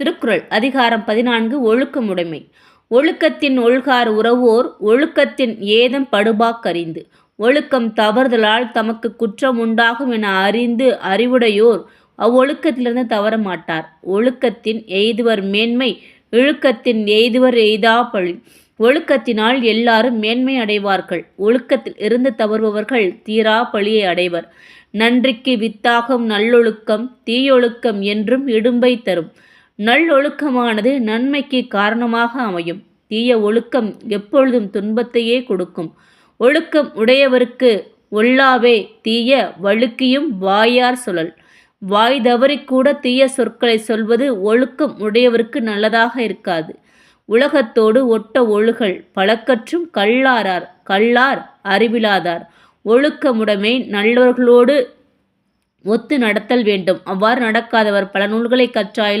திருக்குறள் அதிகாரம் பதினான்கு ஒழுக்கமுடைமை. ஒழுக்கத்தின் ஒழுகார் உறவோர் ஒழுக்கத்தின் ஏதம் படுபாக்கறிந்து. ஒழுக்கம் தவறுதலால் தமக்கு குற்றம் உண்டாகும் என அறிந்து அறிவுடையோர் அவ்வொழுக்கத்திலிருந்து தவற மாட்டார் ஒழுக்கத்தின் எய்துவர் மேன்மை இழுக்கத்தின் எய்துவர் எய்தா பழி ஒழுக்கத்தினால் எல்லாரும் மேன்மை அடைவார்கள். ஒழுக்கத்தில் இருந்து தவறுபவர்கள் தீரா பழியை அடைவர். நன்றிக்கு வித்தாகும் நல்லொழுக்கம் தீயொழுக்கம் என்றும் இடும்பை தரும். நல்லொழுக்கமானது நன்மைக்கு காரணமாக அமையும். தீய ஒழுக்கம் எப்பொழுதும் துன்பத்தையே கொடுக்கும். ஒழுக்கம் உடையவருக்கு ஒல்லாவே தீய வழுக்கியும் வாயார் சொல்லல் வாய் தவறிக்கூட தீய சொற்களை சொல்வது ஒழுக்கம் உடையவருக்கு நல்லதாக இருக்காது. உலகத்தோடு ஒட்ட ஒழுகல் பழக்கற்றும் கல்லாரார் கல்லார் அறிவிலாதார். ஒழுக்கமுடைமை நல்லவர்களோடு ஒத்து நடத்தல் வேண்டும். அவ்வாறு நடக்காதவர் பல நூல்களை கற்றாயிலும்